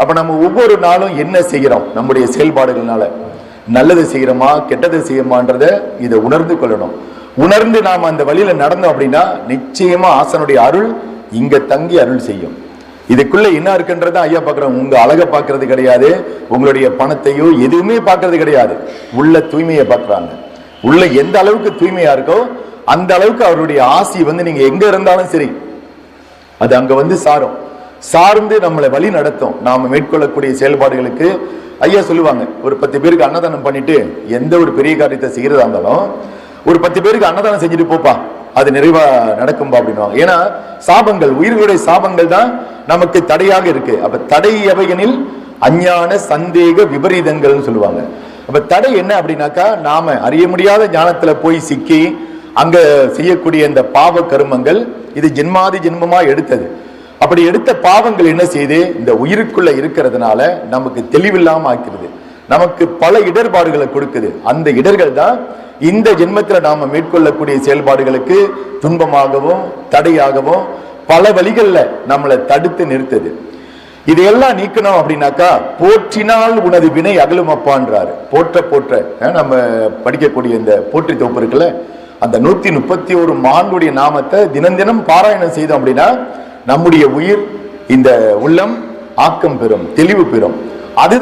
அப்ப நம்ம ஒவ்வொரு நாளும் என்ன செய்கிறோம்? நம்முடைய செயல்பாடுகள்னால. நல்லது செய்கிறோமா கெட்டது செய்யுமான்றத இதை உணர்ந்து கொள்ளணும். உணர்ந்து நாம் அந்த வழியில நடந்தோம் அப்படின்னா நிச்சயமா ஆசனுடைய அருள் இங்க தங்கி அருள் செய்யும். இதுக்குள்ள என்ன இருக்குன்றத ஐயா பார்க்குறோம். உங்க அழகை பார்க்கறது கிடையாது. உங்களுடைய பணத்தையோ எதுவுமே பார்க்கறது கிடையாது. உள்ள தூய்மையை பார்க்குறாங்க. உள்ள எந்த அளவுக்கு தூய்மையா இருக்கோ அந்த அளவுக்கு அவருடைய ஆசி வந்து நீங்க எங்க இருந்தாலும் சரி அது அங்க வந்து சாரும். சார்ந்து நம்மளை வழி நடத்தும். நாம மேற்கொள்ளக்கூடிய செயல்பாடுகளுக்கு ஐயா சொல்லுவாங்க ஒரு பத்து பேருக்கு அன்னதானம் பண்ணிட்டு எந்த ஒரு பெரிய காரியத்தை செய்யறதா இருந்தாலும் ஒரு பத்து பேருக்கு அன்னதானம் செஞ்சுட்டு போப்பா அது நிறைவா நடக்கும்பா அப்படின்னு ஏன்னா சாபங்கள் உயிர்களுடைய சாபங்கள் தான் நமக்கு தடையாக இருக்கு. அப்ப தடை எவையெனில் அஞ்ஞான சந்தேக விபரீதங்கள்னு சொல்லுவாங்க. அப்ப தடை என்ன அப்படின்னாக்கா நாம அறிய முடியாத ஞானத்துல போய் சிக்கி அங்க செய்யக்கூடிய இந்த பாவ கருமங்கள் இது ஜென்மாதி ஜென்மமா எடுத்தது. அப்படி எடுத்த பாவங்கள் என்ன செய்து இந்த உயிருக்குள்ள இருக்கிறதுனால நமக்கு தெளிவில்லாம ஆக்கிறது நமக்கு பல இடர்பாடுகளை கொடுக்குது. அந்த இடர்கள் தான் இந்த ஜென்மத்தில் நாம மேற்கொள்ளக்கூடிய செயல்பாடுகளுக்கு துன்பமாகவும் தடையாகவும் பல வழிகளில் நம்மளை தடுத்து நிறுத்துது. இதையெல்லாம் நீக்கணும் அப்படின்னாக்கா போற்றினால் உனது வினை அகலும் அப்பான்றாரு. போற்ற போற்ற நம்ம படிக்கக்கூடிய இந்த போற்றி தொகுப்பு இருக்குல்ல அந்த நூத்தி முப்பத்தி ஒரு மானுடைய நாமத்தை தினம் தினம் பாராயணம் செய்தோம் அப்படின்னா நம்முடைய உயிர் இந்த உள்ளம் ஆக்கம் பெறும் தெளிவு பெறும். அது